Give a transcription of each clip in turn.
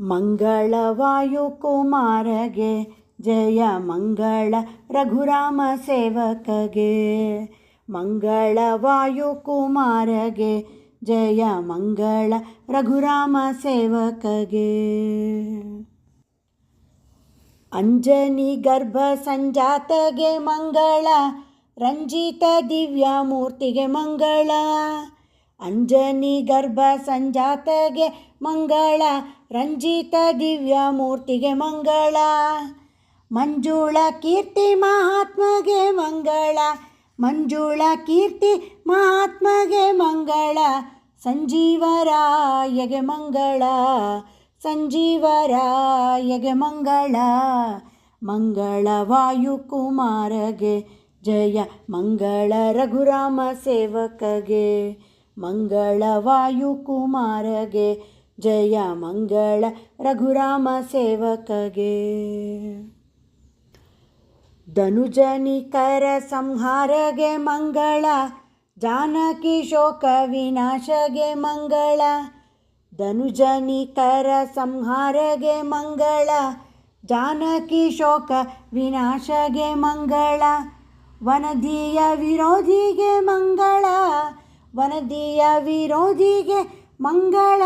ಮಂಗಳವಾಯುಕುಮಾರಗೆ ಜಯ ಮಂಗಳ ರಘುರಾಮ ಸೇವಕಗೆ. ಮಂಗಳವಾಯುಕುಮಾರಗೆ ಜಯ ಮಂಗಳ ರಘುರಾಮ ಸೇವಕಗೆ. ಅಂಜನಿ ಗರ್ಭ ಸಂಜಾತಗೆ ಮಂಗಳ, ರಂಜಿತ ದಿವ್ಯ ಮೂರ್ತಿಗೆ ಮಂಗಳ. ಅಂಜನಿ ಗರ್ಭ ಸಂಜಾತಗೆ ಮಂಗಳ, ರಂಜಿತ ದಿವ್ಯ ಮೂರ್ತಿಗೆ ಮಂಗಳ. ಮಂಜುಳ ಕೀರ್ತಿ ಮಹಾತ್ಮಗೆ ಮಂಗಳ. ಮಂಜುಳ ಕೀರ್ತಿ ಮಹಾತ್ಮಗೆ ಮಂಗಳ. ಸಂಜೀವರಾಯಗೆ ಮಂಗಳ. ಸಂಜೀವರಾಯಗೆ ಮಂಗಳ. ಮಂಗಳ ವಾಯುಕುಮಾರಗೆ ಜಯ. ಮಂಗಳ ರಘುರಾಮ ಸೇವಕಗೆ. ಮಂಗಳ ವಾಯುಕುಮಾರಗೆ ಜಯ ಮಂಗಳ ರಘುರಾಮ ಸೇವಕಗೆ. ಧನುಜನಿಕರ ಸಂಹಾರಗೆ ಮಂಗಳ, ಜಾನಕಿ ಶೋಕ ವಿನಾಶಗೆ ಮಂಗಳ. ಧನುಜನಿಕರ ಸಂಹಾರಗೆ ಮಂಗಳ, ಜಾನಕಿ ಶೋಕ ವಿನಾಶಗೆ ಮಂಗಳ. ವನದಿಯ ವಿರೋಧಿಗೆ ಮಂಗಳ ವನದಿಯ ವಿರೋಧಿಗೆ ಮಂಗಳ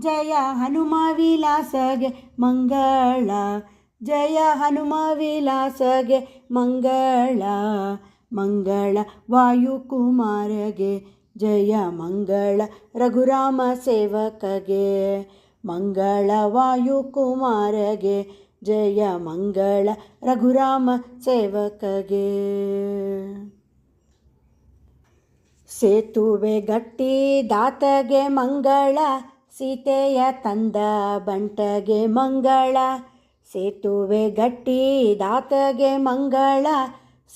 ಜಯ ಹನುಮ ವಿಲಾಸಗೆ ಮಂಗಳ ಜಯ ಹನುಮ ವಿಲಾಸಗೆ ಮಂಗಳ ಮಂಗಳ ವಾಯುಕುಮಾರಗೆ ಜಯ ಮಂಗಳ ರಘುರಾಮ ಸೇವಕಗೆ ಮಂಗಳ ವಾಯುಕುಮಾರಗೆ ಜಯ ಮಂಗಳ ರಘುರಾಮ ಸೇವಕಗೆ. ಸೇತುವೆ ಗಟ್ಟಿ ದಾತಗೆ ಮಂಗಳ, ಸೀತೆಯ ತಂದ ಬಂಟಗೆ ಮಂಗಳ. ಸೇತುವೆ ಗಟ್ಟಿ ದಾತಗೆ ಮಂಗಳ,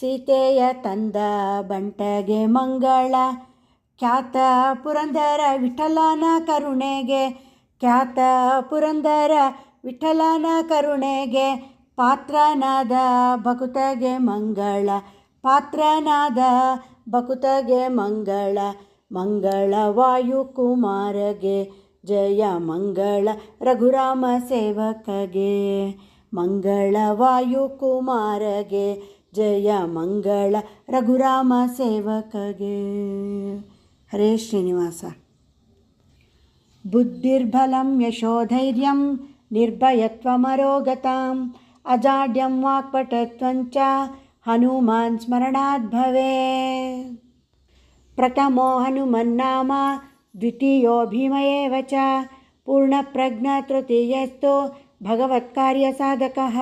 ಸೀತೆಯ ತಂದ ಬಂಟಗೆ ಮಂಗಳ. ಖ್ಯಾತ ಪುರಂದರ ವಿಠಲನ ಕರುಣೆಗೆ, ಖ್ಯಾತ ಪುರಂದರ ವಿಠಲನ ಕರುಣೆಗೆ ಪಾತ್ರನಾದ ಭಕುತಗೆ ಮಂಗಳ. ಪಾತ್ರನಾದ ಭಕುತಗೆ ಮಂಗಳ ಮಂಗಳ ವಾಯುಕುಮಾರಗೆ ಜಯ ಮಂಗಳ ರಘುರಾಮ ಸೇವಕಗೆ ಮಂಗಳ ವಾಯುಕುಮಾರಗೆ ಜಯ ಮಂಗಳ ರಘುರಾಮ ಸೇವಕಗೆ ಹರೇ ಶ್ರೀನಿವಾಸ ಬುದ್ಧಿರ್ಬಲಂ ಯಶೋಧೈರ್ಯಂ ನಿರ್ಭಯತ್ವಮರೋಗತಾಂ ಅಜಾಡ್ಯಂ ವಾಕ್ಪಟತ್ವಂಚ हनुमान स्मरणात् भवे प्रथमो हनुमन्नाम द्वितीयो भीम एव च पूर्णप्रज्ञतृतीयस्तु भगवत्कार्यसाधकः।